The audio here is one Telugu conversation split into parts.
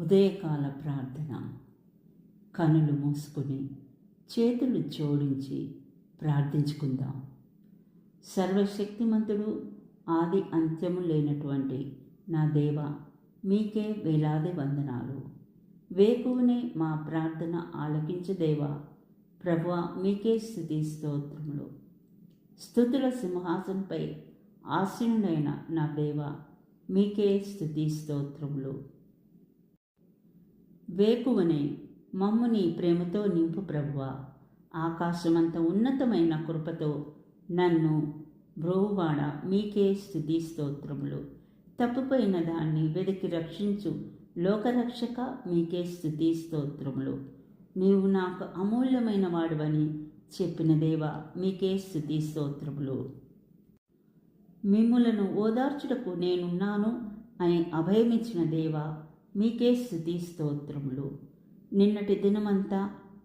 ఉదయకాల ప్రార్థన. కనులు మూసుకుని చేతులు జోడించి ప్రార్థించుకుందాం. సర్వశక్తిమంతుడు ఆది అంత్యము లేనటువంటి నా దేవ మీకే వేలాది వందనాలు. వేకువనే మా ప్రార్థన ఆలకించు దేవా మీకే స్థుతి స్తోత్రములు. స్థుతుల సింహాసంపై ఆసీనుడైన నా దేవ మీకే స్థుతి స్తోత్రములు. వేకువనే మమ్ము నీ ప్రేమతో నింపు ప్రభువ. ఆకాశమంత ఉన్నతమైన కృపతో నన్ను బ్రోవాడ మీకే స్థుతి స్తోత్రములు. తప్పుపోయిన దాన్ని వెతికి రక్షించు లోకరక్షక మీకే స్థుతి స్తోత్రములు. నీవు నాకు అమూల్యమైన వాడువని చెప్పిన దేవ మీకే స్థుతి స్తోత్రములు. మిమ్ములను ఓదార్చుటకు నేనున్నాను అని అభయమిచ్చిన దేవ మీకే స్థుతి స్తోత్రములు. నిన్నటి దినమంతా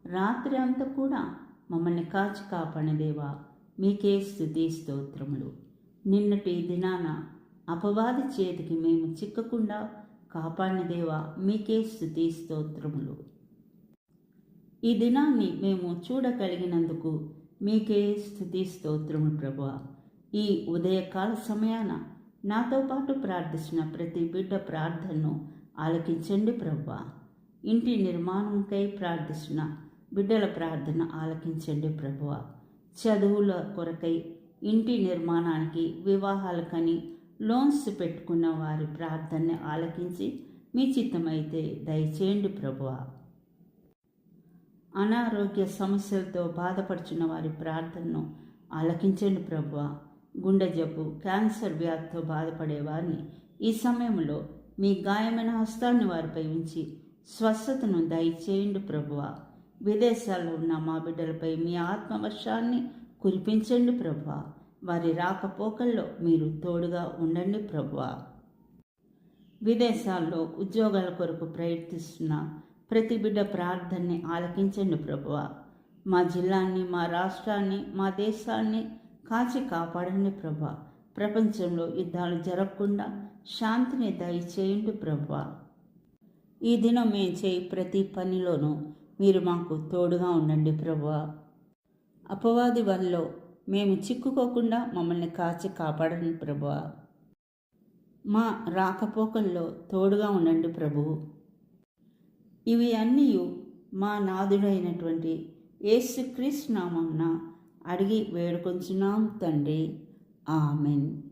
రాత్రి అంతా కూడా మమ్మల్ని కాచి కాపాడదేవా మీకే స్థుతి స్తోత్రములు. నిన్నటి దినాన అపవాది చేతికి మేము చిక్కకుండా కాపాడినదేవా మీకే స్థుతి స్తోత్రములు. ఈ దినాన్ని మేము చూడగలిగినందుకు మీకే స్థుతి స్తోత్రములు ప్రభు ఈ ఉదయకాల సమయాన నాతో పాటు ప్రార్థిస్తున్న ప్రతి బిడ్డ ప్రార్థనను ఆలకించండి ప్రవ్వా. ఇంటి నిర్మాణంకై ప్రార్థిస్తున్న బిడ్డల ప్రార్థన ఆలకించండి ప్రభువ చదువుల కొరకై ఇంటి నిర్మాణానికి వివాహాలకని లోన్స్ పెట్టుకున్న వారి ప్రార్థనని ఆలకించి మీ చిత్తమైతే దయచేయండి ప్రభువ అనారోగ్య సమస్యలతో బాధపడుచున్న వారి ప్రార్థనను ఆలకించండి ప్రభువ గుండె జబ్బు క్యాన్సర్ వ్యాధితో బాధపడేవారిని ఈ సమయంలో మీ గాయమైన హస్తాన్ని వారిపై ఉంచి స్వస్థతను దయచేయండి ప్రభువ. విదేశాల్లో ఉన్న మా బిడ్డలపై మీ ఆత్మవర్షాన్ని కురిపించండి ప్రభువ. వారి రాకపోకల్లో మీరు తోడుగా ఉండండి ప్రభువ. విదేశాల్లో ఉద్యోగాల కొరకు ప్రయత్నిస్తున్న ప్రతి బిడ్డ ప్రార్థనని ఆలకించండి ప్రభువ. మా జిల్లాన్ని మా రాష్ట్రాన్ని మా దేశాన్ని కాచి కాపాడండి ప్రభా ప్రపంచంలో యుద్ధాలు జరగకుండా శాంతిని దయచేయండి ప్రభా ఈ దినం మేము చేయి ప్రతి పనిలోనూ మీరు మాకు తోడుగా ఉండండి ప్రభా అపవాది వల్ల మేము చిక్కుకోకుండా మమ్మల్ని కాచి కాపాడండి ప్రభా మా రాకపోకల్లో తోడుగా ఉండండి ప్రభు. ఇవి అన్నీ మా నాదుడైనటువంటి యేసుక్రీస్తు నామంన అడిగి వేడుకొంచున్నాం తండ్రి. Amen.